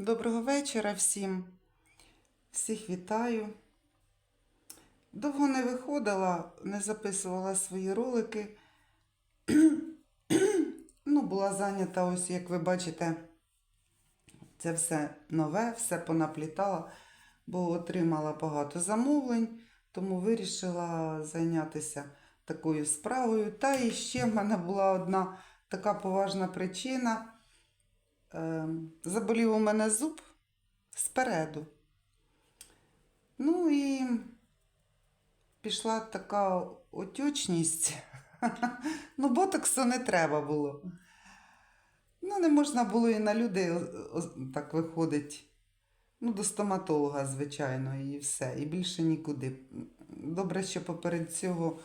Доброго вечора всім. Всіх вітаю. Довго не виходила, не записувала свої ролики. ну, була зайнята, ось, як ви бачите, це все нове, все понаплітала, бо отримала багато замовлень, тому вирішила зайнятися такою справою. Та і ще в мене була одна така поважна причина. Е, заболів у мене зуб спереду. Ну і пішла така отючність. ну, ботоксу не треба було. Ну, не можна було і на люди о- о- так виходить. Ну, до стоматолога, звичайно, і все. І більше нікуди. Добре, що поперед цього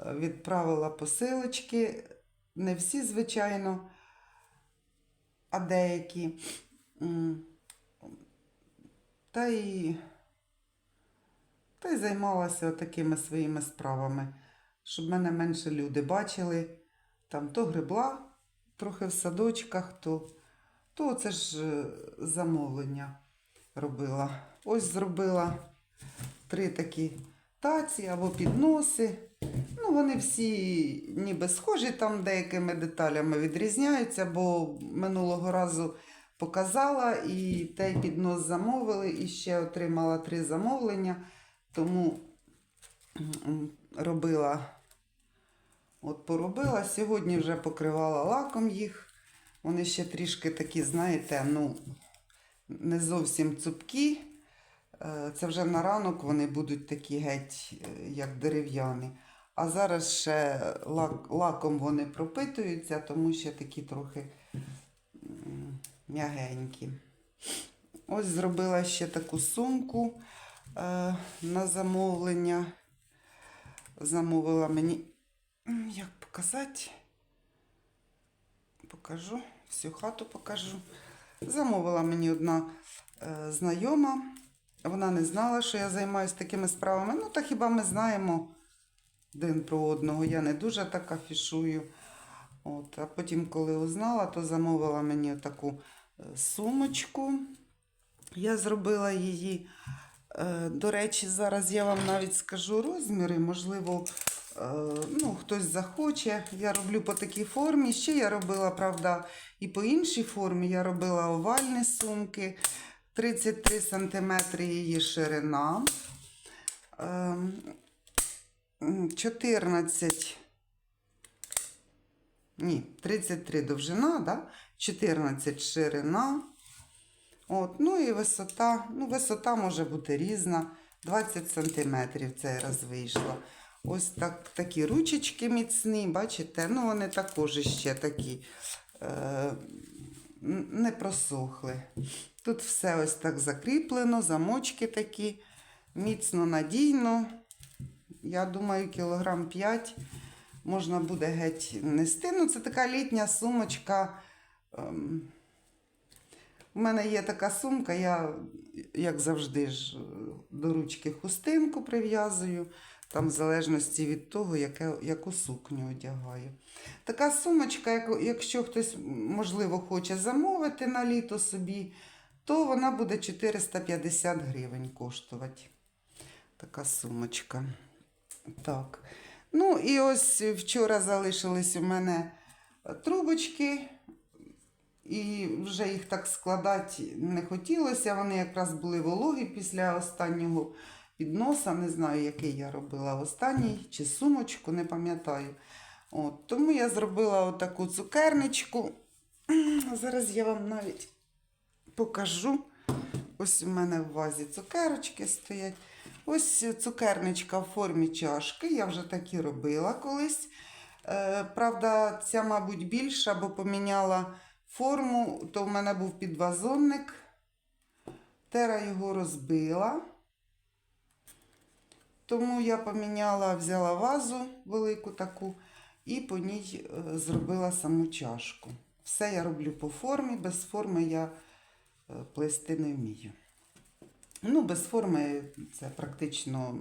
е, відправила посилочки. Не всі, звичайно а деякі. Та й, та й займалася такими своїми справами, щоб мене менше люди бачили. Там то грибла трохи в садочках, то, то це ж е, замовлення робила. Ось зробила три такі таці або підноси. Ну, вони всі ніби схожі, там деякими деталями відрізняються, бо минулого разу показала і той піднос замовили, і ще отримала три замовлення, тому робила, от поробила. Сьогодні вже покривала лаком їх. Вони ще трішки такі, знаєте, ну, не зовсім цупкі. Е, Це вже на ранок вони будуть такі геть, е, як дерев'яні. А зараз ще лак, лаком вони пропитуються, тому ще такі трохи м'ягенькі. Ось зробила ще таку сумку е, на замовлення. Замовила мені, як показати, покажу, всю хату покажу. Замовила мені одна е, знайома. Вона не знала, що я займаюся такими справами. Ну, та хіба ми знаємо один про одного. Я не дуже так афішую. От, а потім, коли узнала, то замовила мені таку е, сумочку. Я зробила її. е, До речі, зараз я вам навіть скажу розміри. Можливо, е, ну, хтось захоче. Я роблю по такій формі. Ще я робила, правда, і по іншій формі. Я робила овальні сумки. 33 см її ширина. Ем, м, 14. Ні, 33 довжина, да? 14 ширина. От, ну і висота. Ну, висота може бути різна. 20 см цей раз вийшло. Ось так, такі ручечки міцні, бачите? Ну, вони також ще такі е, не просохли. Тут все ось так закріплено, замочки такі, міцно, надійно. Я думаю, кілограм 5 можна буде геть нести. Ну, це така літня сумочка. Ем, У мене є така сумка, я, як завжди, ж до ручки хустинку прив'язую, там в залежності від того, яке, яку сукню одягаю. Така сумочка, якщо хтось, можливо, хоче замовити на літо собі, то вона буде 450 гривень коштувати. Така сумочка. Так. Ну і ось вчора залишились у мене трубочки, і вже їх так складати не хотілося. Вони якраз були вологі після останнього підноса. Не знаю, який я робила останній, чи сумочку, не пам'ятаю. От, тому я зробила отаку цукерничку. Зараз я вам навіть покажу. Ось у мене в вазі цукерочки стоять. Ось цукерничка в формі чашки. Я вже такі робила колись. Е, правда, ця, мабуть, більша, бо поміняла форму, то в мене був підвазонник. Тера його розбила. Тому я поміняла, взяла вазу велику таку і по ній е, зробила саму чашку. Все я роблю по формі, без форми я плести не вмію. Ну, без форми це практично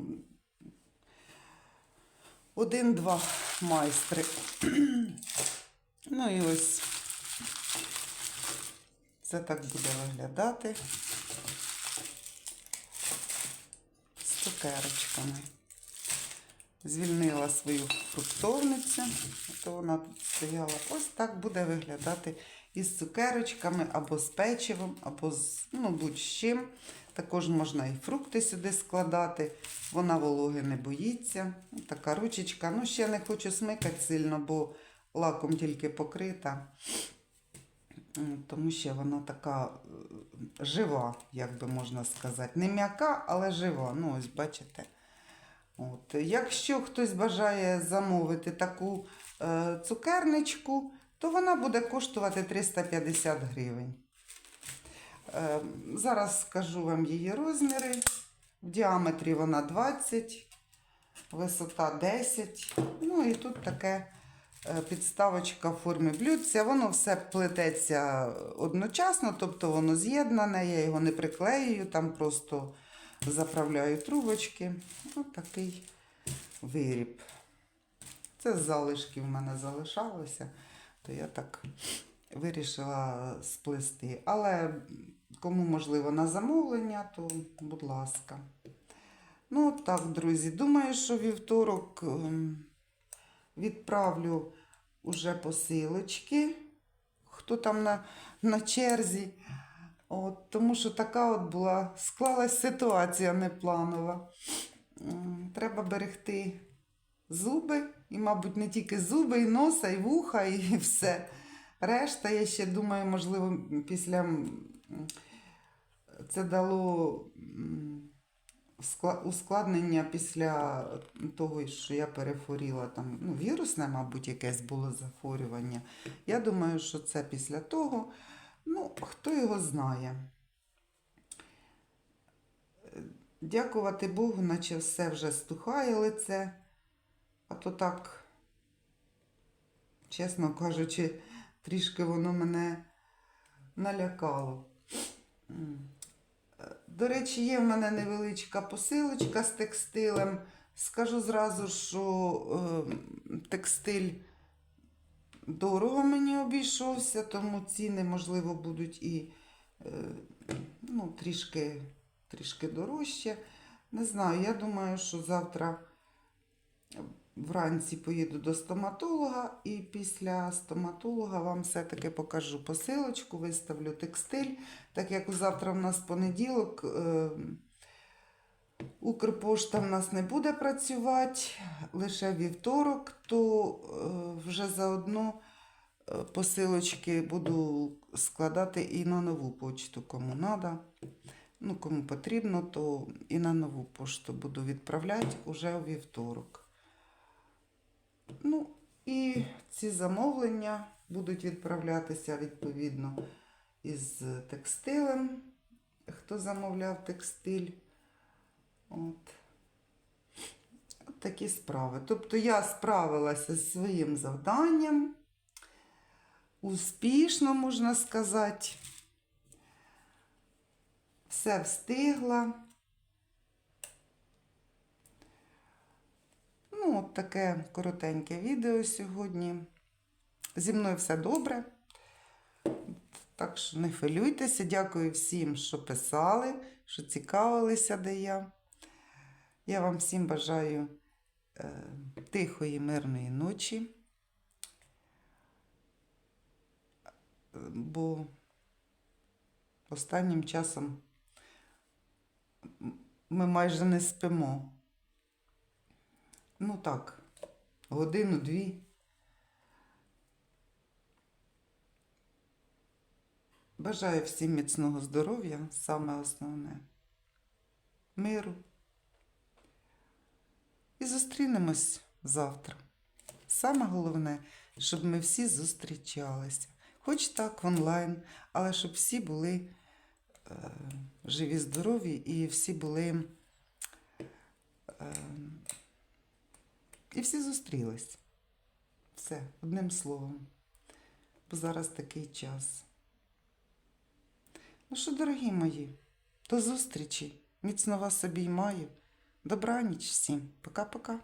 один-два майстри. ну і ось Це так буде виглядати з цукерочками. Звільнила свою фруктовницю, то вона стояла. Ось так буде виглядати із цукерочками, або з печивом, або з ну, будь-чим. Також можна і фрукти сюди складати. Вона вологи не боїться. Така ручечка. Ну, ще не хочу смикати сильно, бо лаком тільки покрита. Тому що вона така е, жива, як би можна сказати. Не м'яка, але жива. Ну, ось бачите. От. Якщо хтось бажає замовити таку е, цукерничку, то вона буде коштувати 350 гривень. Е, зараз скажу вам її розміри. В діаметрі вона 20, висота 10. Ну і тут таке е, підставочка в формі блюдця. Воно все плететься одночасно, тобто воно з'єднане, я його не приклеюю, там просто заправляю трубочки. Ось такий виріб. Це з залишків в мене залишалося, то я так вирішила сплести. Але кому можливо на замовлення, то будь ласка. Ну, так, друзі, думаю, що вівторок ем, відправлю уже посилочки, хто там на, на черзі. От, тому що така от була, склалась ситуація непланова. Треба берегти зуби, і, мабуть, не тільки зуби, і носа, і вуха, і все. Решта, я ще думаю, можливо, після це дало ускладнення після того, що я перехворіла там, ну, вірусне, мабуть, якесь було захворювання. Я думаю, що це після того. Ну, хто його знає. Дякувати Богу, наче все вже стухає лице. А то так, чесно кажучи, трішки воно мене налякало. До речі, є в мене невеличка посилочка з текстилем. Скажу зразу, що е, текстиль дорого мені обійшовся, тому ціни, можливо, будуть і е, ну, трішки, трішки дорожче. Не знаю, я думаю, що завтра вранці поїду до стоматолога і після стоматолога вам все-таки покажу посилочку, виставлю текстиль. Так як завтра в нас понеділок, е, Укрпошта в нас не буде працювати лише вівторок, то е, вже заодно е, посилочки буду складати і на нову почту, кому треба. Ну, кому потрібно, то і на нову пошту буду відправляти уже у вівторок. І ці замовлення будуть відправлятися відповідно із текстилем, хто замовляв текстиль. От. От такі справи. Тобто я справилася зі своїм завданням. Успішно, можна сказати. Все встигла. Ну, от таке коротеньке відео сьогодні. Зі мною все добре. Так що не хвилюйтеся. Дякую всім, що писали, що цікавилися, де я. Я вам всім бажаю е, тихої, мирної ночі. Бо останнім часом ми майже не спимо. Ну так, годину-дві. Бажаю всім міцного здоров'я, саме основне. Миру. І зустрінемось завтра. Саме головне, щоб ми всі зустрічалися. Хоч так онлайн, але щоб всі були е, живі, здорові і всі були. І всі зустрілись. Все, одним словом. Бо зараз такий час. Ну що, дорогі мої, до зустрічі. Міцно вас обіймаю. Добраніч всім. Пока-пока.